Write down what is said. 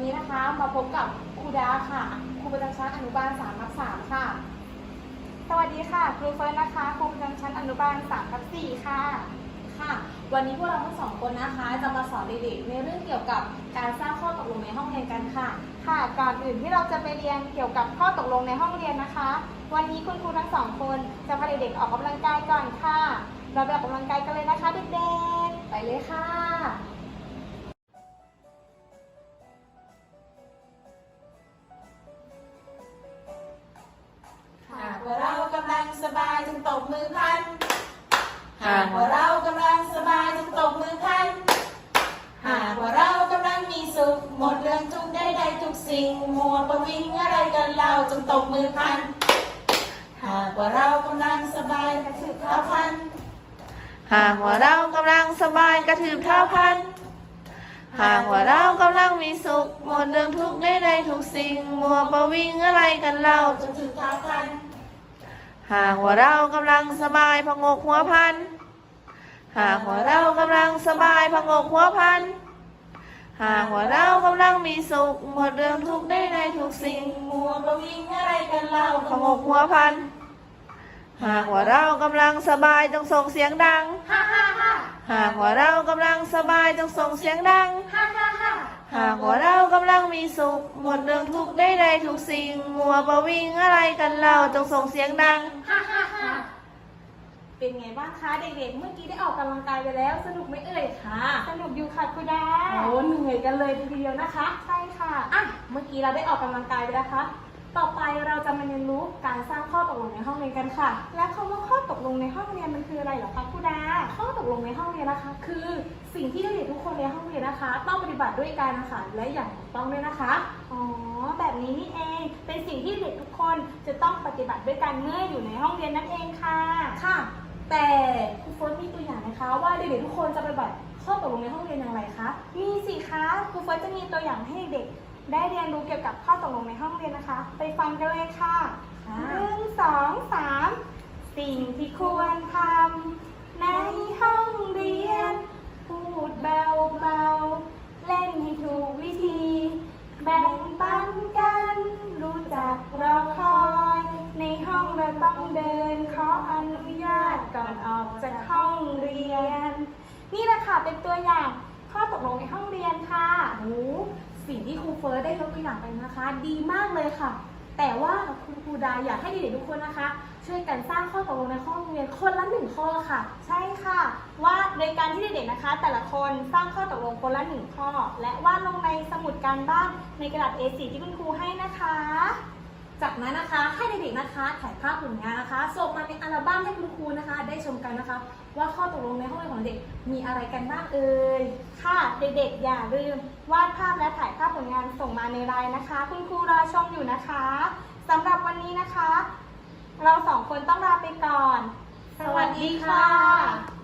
วันนี้นะคะมาพบกับครูดาค่ะครูประจำชั้นอนุบาล3ทับมค่ะ สวัสดีค่ะครูเฟิร์นนะคะครูประจำชั้นอนุบาล3ทับ4ค่ะค่ะ วันนี้พวกเราทั้งสองคนนะคะ จะมาสอนเด็กๆในเรื่องเกี่ยวกับการสร้างข้อตกลงในห้องเรียนกันค่ะ ค่ะก่อนอื่นที่เราจะไปเรียนเกี่ยวกับข้อตกลงในห้องเรียนนะคะ วันนี้คุณครูทั้งสองคนจะพาเด็กๆออกกำลังกายก่อนค่ะ เราไปออกกำลังกายกันเลยนะคะเด็กๆไปเลยค่ะ สบายจงตบมือพลัน หากว่าเรากำลังสบายจงตบมือพลัน หากว่าเรากำลังมีสุข หมดเรื่องทุกข์ได้ได้ทุกสิ่ง มัวประวิงอะไรกันเราจงตบมือพลัน หากว่าเรากำลังสบายกระถือเท้าพลัน หากว่าเรากำลังสบายกระถือเท้าพันหากว่าเรากำลังมีสุข หมดเรื่องทุกข์ได้ได้ทุกสิ่ง มัวประวิงอะไรกันเล่าจงถือเท้าพลัน หากว่าเรากำลังสบายพงกหัวพัน หากว่าเรากำลังสบายพงกหัวพัน หากว่าเรากำลังมีสุขหมดเรื่องทุกข์ได้ได้ทุกสิ่งมัวประวิงอะไรกันเราพงกหัวพัน หากว่าเรากำลังสบายต้องส่งเสียงดังฮ่าฮ่าฮ่าหากว่าเรากำลังสบายต้องส่งเสียงดังฮ่าฮ่าฮ่า หากว่าเรากำลังมีสุข หมดเรื่องทุกข์ได้ใดทุกสิ่ง มัวประวิงอะไรกันเราจงส่งเสียงดัง ฮ่าฮ่าฮ่าๆเป็นไงบ้างคะเด็กๆ เมื่อกี้ได้ออกกำลังกายไปแล้ว สนุกไหมเอ่ยค่ะสนุกอยู่ค่ะคุณดาโอ้เหนื่อยกันเลยทีเดียวนะคะ ใช่ค่ะอะ เมื่อกี้เราได้ออกกำลังกายไปแล้วคะต่อไปเราจะมาเรียนรู้การสร้างข้อตกลงในห้องเรียนกันค่ะ และคำว่าข้อตกลงในห้องเรียนมันคืออะไรเหรอคะคุณดาข้อตก ลงในห้องเรียนนะคะ คือสิ่งที่เด็กๆทุกคนในห้องเรียนนะคะ ต้องปฏิบัติด้วยกันนะคะและอย่างถูกต้องด้วยนะคะอ๋อแบบนี้นี่เองเป็นสิ่งที่เด็กทุกคนจะต้องปฏิบัติด้วยกันเมื่ออยู่ในห้องเรียนนั่นเองค่ะค่ะ แต่ครูเฟิร์สมีตัวอย่างนะคะ ว่าเด็กๆทุกคนจะปฏิบัติข้อตกลงในห้องเรียนอย่างไรคะมีสิคะครูเฟิร์สจะมีตัวอย่างให้เด็กได้เรียนรู้เกี่ยวกับข้อตกลงในห้องเรียนนะคะ ไปฟังกันเลยค่ะค่ะหนึ่งสองสามสิ่งที่ควรทำในห้องเรียน พูดเบาๆ เล่นให้ถูกวิธี แบ่งปันกัน รู้จักรอคอย ในห้องเราต้องเดินขออนุญาตก่อนออกจากห้องเรียน นี่แหละค่ะเป็นตัวอย่างข้อตกลงในห้องเรียนค่ะโอ้สิ่งที่ครูเฟิร์สได้ยกตัวอย่างไปนะคะ ดีมากเลยค่ะ แต่ว่าคุณครูดาอยากให้เด็กๆทุกคนนะคะ ช่วยกันสร้างข้อตกลงในห้องเรียนคนละหนึ่งข้อค่ะ ใช่ค่ะ ว่าดโดยการที่เด็กๆนะคะ แต่ละคนสร้างข้อตกลงคนละหนึ่งข้อ และวาดลงในสมุดการบ้านในกระดาษ A4 ที่คุณครูให้นะคะ จากนั้นนะคะให้เด็กๆนะคะถ่ายภาพผลงานนะคะส่งมาในอัลบั้มให้คุณครูนะคะ ได้ชมกันนะคะ ว่าข้อตกลงในห้องเรียนของเด็กมีอะไรกันบ้างเอ่ยค่ะเด็กๆ อย่าลืมวาดภาพและถ่ายภาพผลงานส่งมาในไลน์นะคะ คุณครูรอชมอยู่นะคะสำหรับวันนี้นะคะ เราสองคนต้องลาไปก่อน สวัสดีค่ะ